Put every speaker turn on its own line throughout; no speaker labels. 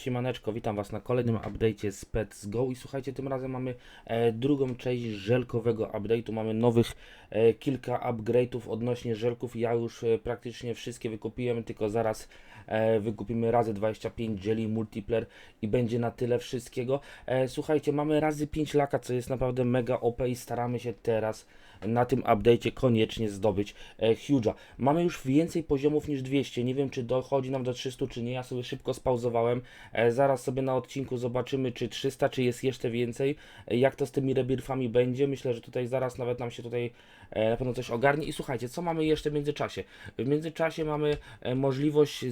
Siemaneczko, witam Was na kolejnym update'cie z Pets Go i słuchajcie, tym razem mamy e, drugą część żelkowego update'u, mamy nowych e, kilka upgrade'ów odnośnie żelków, ja już e, praktycznie wszystkie wykupiłem, tylko zaraz e, wykupimy razy 25 jelly multiplayer i będzie na tyle wszystkiego. E, słuchajcie, mamy razy 5 laka, co jest naprawdę mega OP i staramy się teraz na tym update'cie koniecznie zdobyć e, Huge'a. Mamy już więcej poziomów niż 200, nie wiem czy dochodzi nam do 300 czy nie, ja sobie szybko spauzowałem, zaraz sobie na odcinku zobaczymy czy 300, czy jest jeszcze więcej, e, jak to z tymi rebirfami będzie, myślę, że tutaj zaraz nawet nam się tutaj e, na pewno coś ogarnie. I słuchajcie, co mamy jeszcze w międzyczasie? W międzyczasie mamy e, możliwość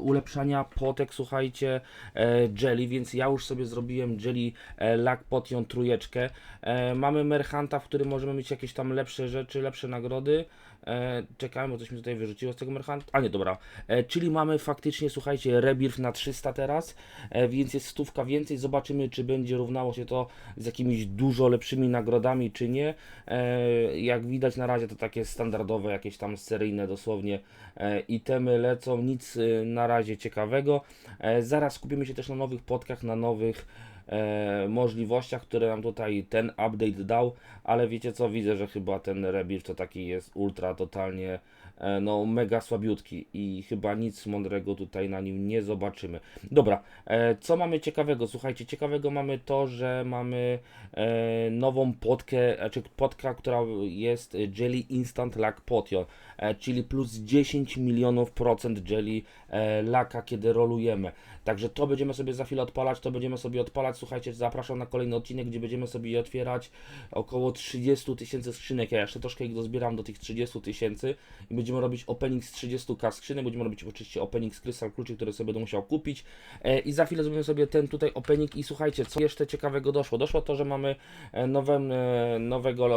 ulepszania potek, słuchajcie, e, jelly, więc ja już sobie zrobiłem jelly e, Lack Potion trójeczkę, e, mamy Merchanta, w którym możemy mieć jakieś tam lepsze rzeczy, lepsze nagrody, e, czekałem, bo coś mi tutaj wyrzuciło z tego Merchanta, a nie, dobra, e, czyli mamy faktycznie, słuchajcie, rebirth na 300 teraz, e, więc jest stówka więcej, zobaczymy, czy będzie równało się to z jakimiś dużo lepszymi nagrodami, czy nie, e, jak widać na razie to takie standardowe, jakieś tam seryjne dosłownie e, itemy lecą, nic e, na razie ciekawego, e, zaraz skupimy się też na nowych podkach, na nowych możliwościach, które nam tutaj ten update dał, ale wiecie co, widzę, że chyba ten rebirth to taki jest ultra totalnie no mega słabiutki i chyba nic mądrego tutaj na nim nie zobaczymy. Dobra, e, co mamy ciekawego? Słuchajcie, ciekawego mamy to, że mamy e, nową podkę, znaczy podka, która jest e, Jelly Instant Lack Potion, e, czyli plus 10 milionów procent Jelly e, laka, kiedy rolujemy. Także to będziemy sobie za chwilę odpalać, to będziemy sobie odpalać. Słuchajcie, zapraszam na kolejny odcinek, gdzie będziemy sobie otwierać około 30 tysięcy skrzynek. Ja jeszcze troszkę ich dozbieram do tych 30 tysięcy i będziemy robić opening z 30k skrzynek. Będziemy robić oczywiście opening z krystal kluczy, które sobie będę musiał kupić. E, I za chwilę zrobimy sobie ten tutaj opening. I słuchajcie, co jeszcze ciekawego doszło? Doszło to, że mamy e, nowe, e, nowego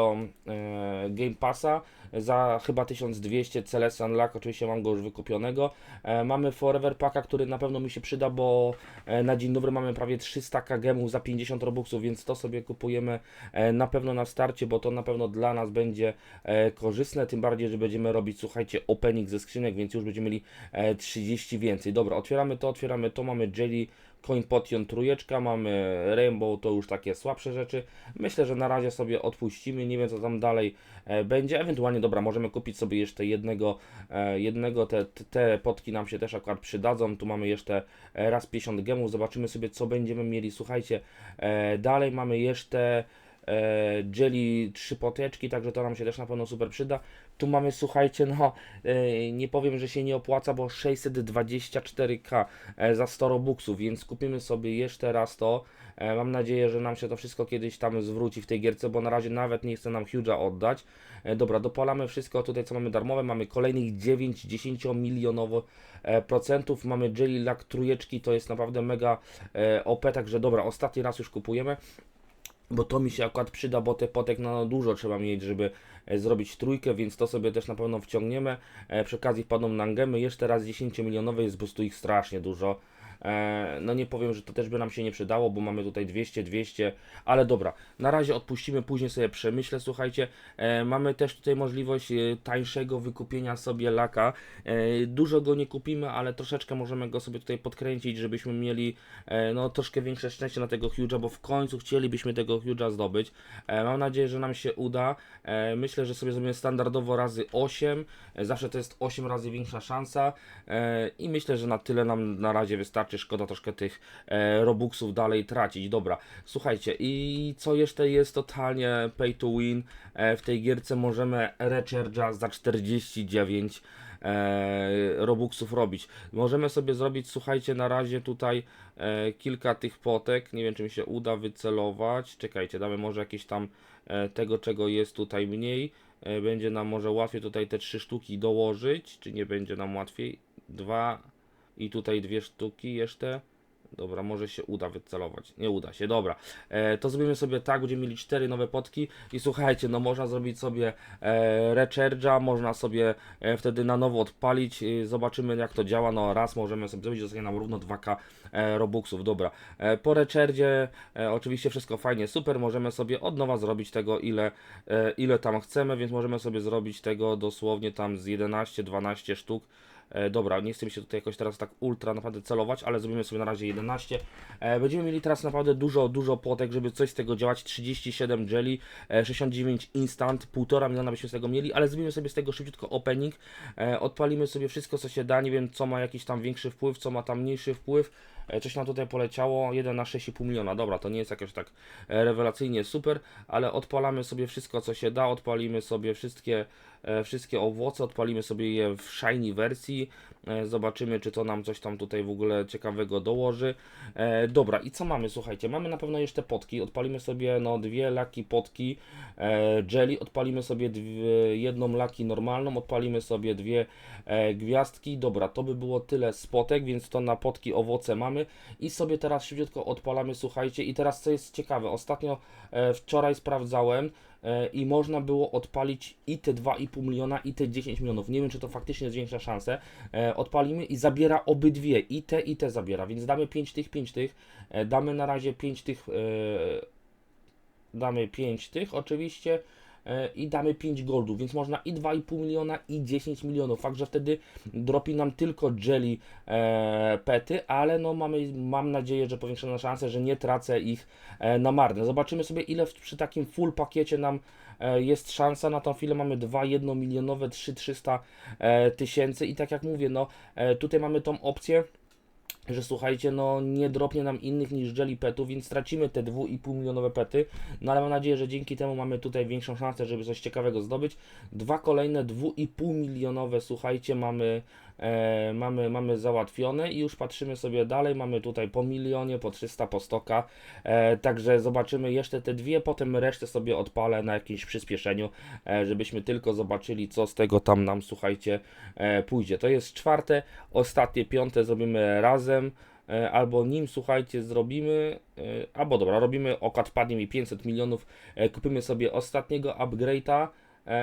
e, Game Passa za chyba 1200 CLS Unlock, oczywiście mam go już wykupionego. E, mamy Forever Packa, który na pewno mi się przyda, bo e, na dzień dobry mamy prawie 300 gemów za 50 robuxów, więc to sobie kupujemy e, na pewno na starcie, bo to na pewno dla nas będzie e, korzystne, tym bardziej, że będziemy robić, słuchajcie, opening ze skrzynek, więc już będziemy mieli e, 30 więcej. Dobra, otwieramy to, otwieramy to, mamy Jelly Coin Potion trójeczka, mamy Rainbow, to już takie słabsze rzeczy. Myślę, że na razie sobie odpuścimy, nie wiem co tam dalej e, będzie. Ewentualnie, dobra, możemy kupić sobie jeszcze jednego, e, jednego te, te- potki nam się też akurat przydadzą. Tu mamy jeszcze e, raz 50 gemów, zobaczymy sobie co będziemy mieli. Słuchajcie, dalej mamy jeszcze jelly trzy poteczki, także to nam się też na pewno super przyda. Tu mamy, słuchajcie, no e, nie powiem, że się nie opłaca, bo 624k e, za 100 robuxów, więc kupimy sobie jeszcze raz to. E, Mam nadzieję, że nam się to wszystko kiedyś tam zwróci w tej gierce, bo na razie nawet nie chce nam Huge'a oddać. Dobra, dopalamy wszystko tutaj, co mamy darmowe. Mamy kolejnych 9-10 milionowo procentów. Mamy Jelly Lack trójeczki, to jest naprawdę mega OP, także dobra, ostatni raz już kupujemy bo to mi się akurat przyda, bo te potek na dużo trzeba mieć, żeby zrobić trójkę, więc to sobie też na pewno wciągniemy. E, przy okazji wpadną na gemy, jeszcze raz 10 milionowe jest po prostu ich strasznie dużo. E, no nie powiem, że to też by nam się nie przydało, bo mamy tutaj 200, 200, ale dobra, na razie odpuścimy, później sobie przemyślę, słuchajcie, e, mamy też tutaj możliwość e, tańszego wykupienia sobie laka, dużo go nie kupimy, ale troszeczkę możemy go sobie tutaj podkręcić, żebyśmy mieli no troszkę większe szczęście na tego Huge'a, bo w końcu chcielibyśmy tego Huge'a zdobyć, mam nadzieję, że nam się uda, myślę, że sobie zrobimy standardowo razy 8, e, zawsze to jest 8 razy większa szansa. I myślę, że na tyle nam na razie wystarczy, szkoda troszkę tych e, robuxów dalej tracić, dobra, słuchajcie i co jeszcze jest totalnie pay to win, e, w tej gierce możemy recharge'a za 49 e, robuxów robić. Możemy sobie zrobić, słuchajcie, na razie tutaj e, kilka tych potek, nie wiem czy mi się uda wycelować, czekajcie, damy może jakieś tam e, tego, czego jest tutaj mniej, e, będzie nam może łatwiej tutaj te trzy sztuki dołożyć, czy nie będzie nam łatwiej? Dwa i tutaj dwie sztuki jeszcze. Dobra, może się uda wycelować. Nie uda się, dobra. E, to zrobimy sobie tak, będziemy mieli cztery nowe potki i słuchajcie, no można zrobić sobie e, recharge'a, można sobie e, wtedy na nowo odpalić, e, zobaczymy jak to działa, no raz możemy sobie zrobić, zostanie nam równo 2k e, robuxów, dobra. E, po recharge'ie e, oczywiście wszystko fajnie, super, możemy sobie od nowa zrobić tego ile, e, ile tam chcemy, więc możemy sobie zrobić tego dosłownie tam z 11-12 sztuk E, dobra, nie chcę mi się tutaj jakoś teraz tak ultra naprawdę celować, ale zrobimy sobie na razie 11. E, będziemy mieli teraz naprawdę dużo, dużo płotek, żeby coś z tego działać. 37 jelly, e, 69 instant, 1,5 miliona byśmy z tego mieli, ale zrobimy sobie z tego szybciutko opening. E, odpalimy sobie wszystko, co się da. Nie wiem, co ma jakiś tam większy wpływ, co ma tam mniejszy wpływ. E, Coś nam tutaj poleciało, 1 na 6,5 miliona. Dobra, to nie jest jakoś tak e, rewelacyjnie super, ale odpalamy sobie wszystko, co się da. Odpalimy sobie wszystkie, wszystkie owoce, odpalimy sobie je w shiny wersji. E, Zobaczymy, czy to nam coś tam tutaj w ogóle ciekawego dołoży. E, dobra, i co mamy? Słuchajcie, mamy na pewno jeszcze potki. Odpalimy sobie no dwie laki potki e, jelly, odpalimy sobie dwie, jedną laki normalną, odpalimy sobie dwie e, gwiazdki. Dobra, to by było tyle z potek, więc to na potki owoce mamy i sobie teraz szybciutko odpalamy, słuchajcie. I teraz co jest ciekawe, ostatnio e, wczoraj sprawdzałem i można było odpalić i te 2,5 miliona, i te 10 milionów. Nie wiem, czy to faktycznie zwiększa szanse. E, odpalimy i zabiera obydwie, i te, i te zabiera, więc damy 5 tych, 5 tych. E, damy na razie 5 tych. E, damy 5 tych oczywiście e, i damy 5 goldów, więc można i 2,5 miliona i 10 milionów. Fakt, że wtedy dropi nam tylko jelly e, pety, ale no mamy, mam nadzieję, że powiększono szanse, że nie tracę ich e, na marne. Zobaczymy sobie ile w, przy takim full pakiecie nam e, jest szansa. Na tą chwilę mamy 2 1 milionowe, 3 300 e, tysięcy i tak jak mówię, no e, tutaj mamy tą opcję że słuchajcie, no nie dropnie nam innych niż jelly petów, więc stracimy te 2,5 milionowe pety, no ale mam nadzieję, że dzięki temu mamy tutaj większą szansę, żeby coś ciekawego zdobyć. Dwa kolejne 2,5 milionowe, słuchajcie, mamy, e, mamy, mamy załatwione i już patrzymy sobie dalej, mamy tutaj po milionie, po 300, po 100, e, także zobaczymy jeszcze te dwie, potem resztę sobie odpalę na jakimś przyspieszeniu, e, żebyśmy tylko zobaczyli, co z tego tam nam, słuchajcie, e, pójdzie. To jest czwarte, ostatnie, piąte zrobimy razem, e, albo nim, słuchajcie, zrobimy, e, albo dobra, robimy okład padnie mi 500 milionów, e, kupimy sobie ostatniego upgrade'a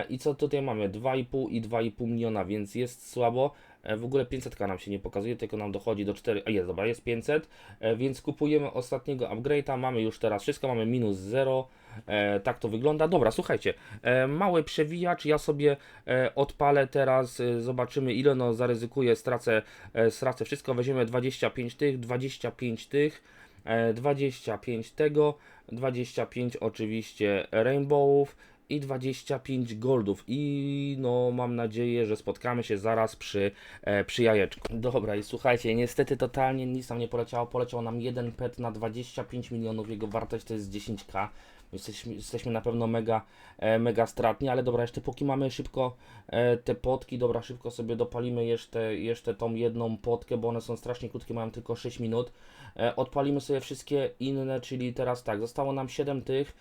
i co tutaj mamy, 2,5 i 2,5 miliona, więc jest słabo, E, w ogóle 500 nam się nie pokazuje, tylko nam dochodzi do 4, a jest, dobra, jest 500, e, więc kupujemy ostatniego upgrade'a, mamy już teraz wszystko, mamy minus 0, E, tak to wygląda. Dobra, słuchajcie, e, mały przewijacz, ja sobie e, odpalę teraz, e, zobaczymy ile no zaryzykuję, stracę, e, stracę wszystko, weźmiemy 25 tych, 25 tych, e, 25 tego, 25 oczywiście rainbowów i 25 goldów i no mam nadzieję, że spotkamy się zaraz przy, e, przy jajeczku. Dobra i słuchajcie, niestety totalnie nic nam nie poleciało, poleciał nam jeden pet na 25 milionów, jego wartość to jest 10k. Jesteśmy, jesteśmy na pewno mega, e, mega stratni, ale dobra, jeszcze póki mamy szybko e, te potki, dobra, szybko sobie dopalimy jeszcze, jeszcze tą jedną potkę, bo one są strasznie krótkie, mają tylko 6 minut. E, odpalimy sobie wszystkie inne, czyli teraz tak, zostało nam 7 tych,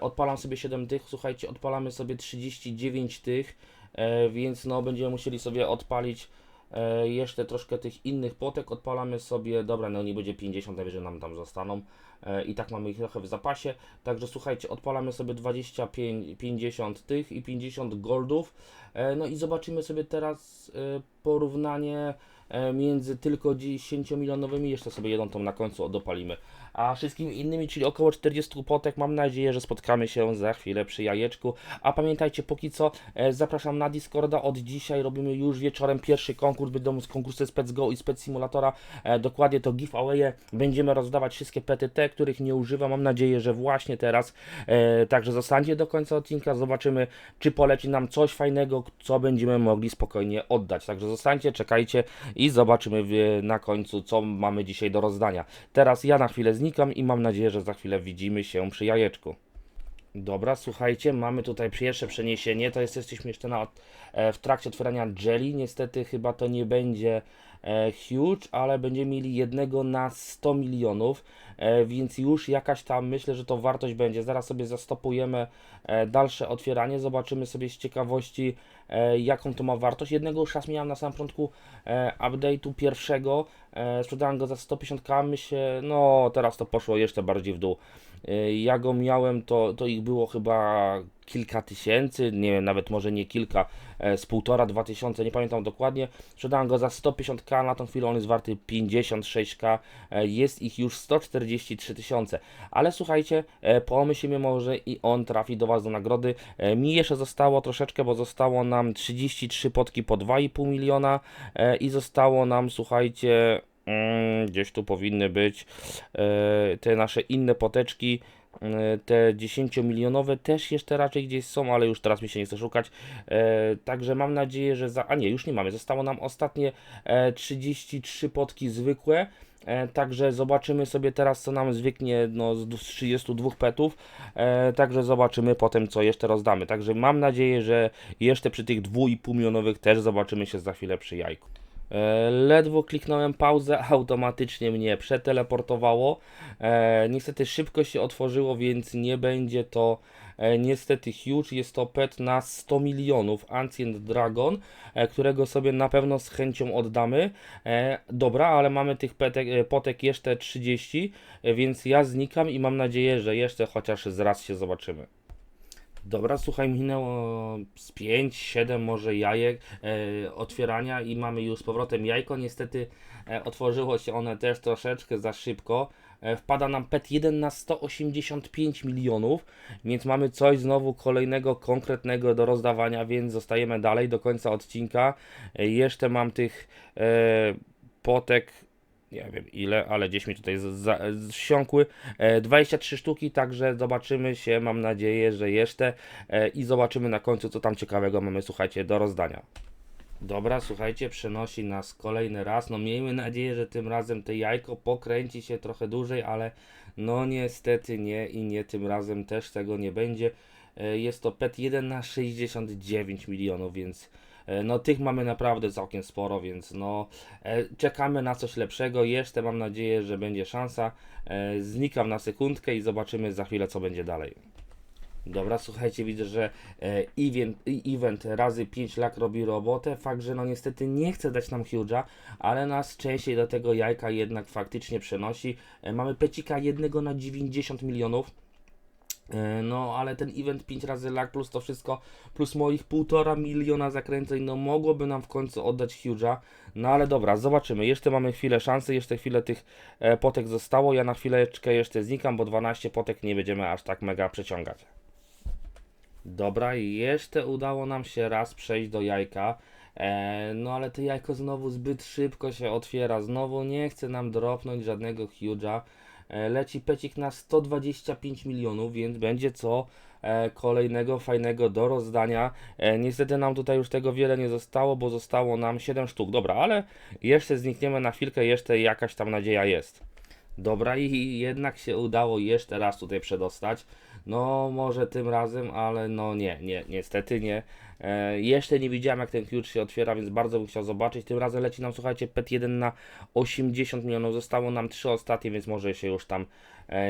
odpalam sobie 7 tych, słuchajcie, odpalamy sobie 39 tych, e, więc no będziemy musieli sobie odpalić e, jeszcze troszkę tych innych potek, odpalamy sobie, dobra, no nie będzie 50, najwyżej nam tam zostaną. E, i tak mamy ich trochę w zapasie, także słuchajcie, odpalamy sobie 25, 50 tych i 50 goldów, e, no i zobaczymy sobie teraz e, porównanie e, między tylko 10-milionowymi, jeszcze sobie jedną tą na końcu dopalimy, a wszystkimi innymi, czyli około 40 potek, mam nadzieję, że spotkamy się za chwilę przy jajeczku, a pamiętajcie, póki co e, zapraszam na Discorda, od dzisiaj robimy już wieczorem pierwszy konkurs, będą konkursy Spec Go i Spec Simulatora, e, dokładnie to giveawaye, będziemy rozdawać wszystkie pety, te, których nie używam, mam nadzieję, że właśnie teraz, e, także zostańcie do końca odcinka, zobaczymy, czy poleci nam coś fajnego, co będziemy mogli spokojnie oddać, także zostańcie, czekajcie i zobaczymy na końcu, co mamy dzisiaj do rozdania. Teraz ja na chwilę znikam i mam nadzieję, że za chwilę widzimy się przy jajeczku. Dobra, słuchajcie, mamy tutaj pierwsze przeniesienie, to jest, jesteśmy jeszcze na, e, w trakcie otwierania jelly, niestety chyba to nie będzie e, huge, ale będziemy mieli jednego na 100 milionów, więc już jakaś tam, myślę, że to wartość będzie, zaraz sobie zastopujemy e, dalsze otwieranie, zobaczymy sobie z ciekawości, e, jaką to ma wartość, jednego już raz miałem na samym początku e, update'u pierwszego, e, sprzedałem go za 150k, myślę, no teraz to poszło jeszcze bardziej w dół, Ja go miałem, to, to ich było chyba kilka tysięcy, nie wiem, nawet może nie kilka, e, z półtora, dwa tysiące, nie pamiętam dokładnie. Sprzedałem go za 150k, na tą chwilę on jest warty 56k, e, jest ich już 143 tysiące. Ale słuchajcie, e, pomyślimy może i on trafi do Was do nagrody. E, Mi jeszcze zostało troszeczkę, bo zostało nam 33 potki po 2,5 miliona e, i zostało nam, słuchajcie, mm, gdzieś tu powinny być te nasze inne poteczki. Te 10-milionowe też jeszcze raczej gdzieś są, ale już teraz mi się nie chce szukać. E, także mam nadzieję, że za. A nie, już nie mamy. Zostało nam ostatnie e, 33 potki zwykłe. E, także zobaczymy sobie teraz, co nam zwyknie no, z 32 petów. E, także zobaczymy potem, co jeszcze rozdamy. Także mam nadzieję, że jeszcze przy tych 2,5 milionowych też zobaczymy się za chwilę przy jajku. E, Ledwo kliknąłem pauzę, automatycznie mnie przeteleportowało. E, niestety szybko się otworzyło, więc nie będzie to niestety huge. Jest to pet na 100 milionów Ancient Dragon, e, którego sobie na pewno z chęcią oddamy. E, dobra, ale mamy tych petek, e, potek jeszcze 30, e, więc ja znikam i mam nadzieję, że jeszcze chociaż z raz się zobaczymy. Dobra, słuchaj, minęło z 5, 7 może jajek e, otwierania i mamy już z powrotem jajko. Niestety e, otworzyło się one też troszeczkę za szybko. E, wpada nam PET 1 na 185 milionów, więc mamy coś znowu kolejnego konkretnego do rozdawania, więc zostajemy dalej do końca odcinka. E, jeszcze mam tych e, potek nie wiem ile, ale gdzieś mi tutaj zsiąkły. E, 23 sztuki, także zobaczymy się, mam nadzieję, że jeszcze e, i zobaczymy na końcu, co tam ciekawego mamy, słuchajcie, do rozdania. Dobra, słuchajcie, przenosi nas kolejny raz. No miejmy nadzieję, że tym razem to jajko pokręci się trochę dłużej, ale no niestety nie i nie tym razem też tego nie będzie. E, Jest to PET 1 na 69 milionów, więc e, no tych mamy naprawdę całkiem sporo, więc no e, czekamy na coś lepszego. Jeszcze mam nadzieję, że będzie szansa. Znikam na sekundkę i zobaczymy za chwilę, co będzie dalej. Dobra, słuchajcie, widzę, że e, event, event razy 5 lak robi robotę. Fakt, że no niestety nie chce dać nam huge'a, ale nas częściej do tego jajka jednak faktycznie przenosi. E, mamy pecika jednego na 90 milionów. E, No, ale ten event 5 razy lak plus to wszystko, plus moich 1,5 miliona zakręceń, no mogłoby nam w końcu oddać huge'a. No ale dobra, zobaczymy. Jeszcze mamy chwilę szansy, jeszcze chwilę tych potek zostało. Ja na chwileczkę jeszcze znikam, bo 12 potek nie będziemy aż tak mega przeciągać. Dobra, jeszcze udało nam się raz przejść do jajka. E, no ale to jajko znowu zbyt szybko się otwiera. Znowu nie chce nam dropnąć żadnego huge'a. E, leci pecik na 125 milionów, więc będzie co e, kolejnego fajnego do rozdania. E, niestety nam tutaj już tego wiele nie zostało, bo zostało nam 7 sztuk. Dobra, ale jeszcze znikniemy na chwilkę, jeszcze jakaś tam nadzieja jest. Dobra, i jednak się udało jeszcze raz tutaj przedostać. No, może tym razem, ale no nie, nie, niestety nie. E, jeszcze nie widziałem, jak ten klucz się otwiera, więc bardzo bym chciał zobaczyć. Tym razem leci nam, słuchajcie, PET 1 na 80 milionów. Zostało nam 3 ostatnie, więc może się już tam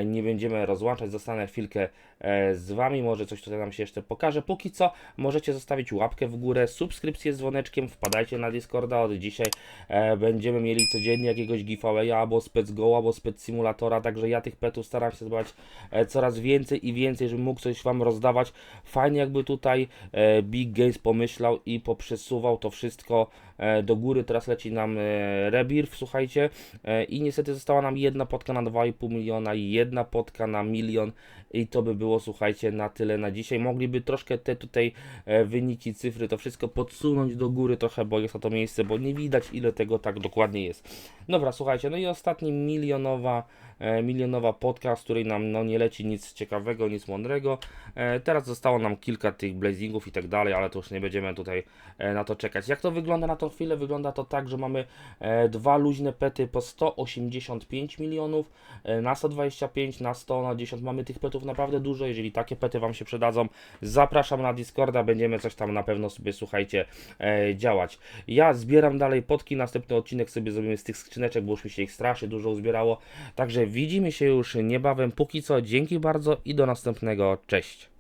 nie będziemy rozłączać. Zostanę chwilkę e, z Wami, może coś tutaj nam się jeszcze pokaże. Póki co, możecie zostawić łapkę w górę, subskrypcję z dzwoneczkiem, wpadajcie na Discorda. Od dzisiaj e, będziemy mieli codziennie jakiegoś giveawaya, albo spec go, albo spec simulatora, także ja tych petów staram się zbierać e, coraz więcej i więcej, żebym mógł coś Wam rozdawać. Fajnie jakby tutaj e, Big Games pomyślał i poprzesuwał to wszystko e, do góry. Teraz leci nam e, Rebirth, słuchajcie. E, I niestety została nam jedna potka na 2,5 miliona i jedna potka na milion. I to by było, słuchajcie, na tyle na dzisiaj. Mogliby troszkę te tutaj e, wyniki, cyfry, to wszystko podsunąć do góry trochę, bo jest na to miejsce, bo nie widać ile tego tak dokładnie jest. Dobra, słuchajcie, no i ostatni milionowa, e, milionowa potka, z której nam no, nie leci nic ciekawego, nic mądrego. E, teraz zostało nam kilka tych blazingów i tak dalej, ale to już nie będziemy tutaj e, na to czekać. Jak to wygląda na tą chwilę? Wygląda to tak, że mamy e, dwa luźne pety po 185 milionów, e, na 125, na 100, na 10. Mamy tych petów naprawdę dużo. Jeżeli takie pety Wam się przydadzą, zapraszam na Discorda, będziemy coś tam na pewno sobie, słuchajcie, e, działać. Ja zbieram dalej potki, następny odcinek sobie zrobimy z tych skrzyneczek, bo już mi się ich strasznie dużo uzbierało. Także widzimy się już niebawem. Póki co, dzięki bardzo i do następnego. Cześć.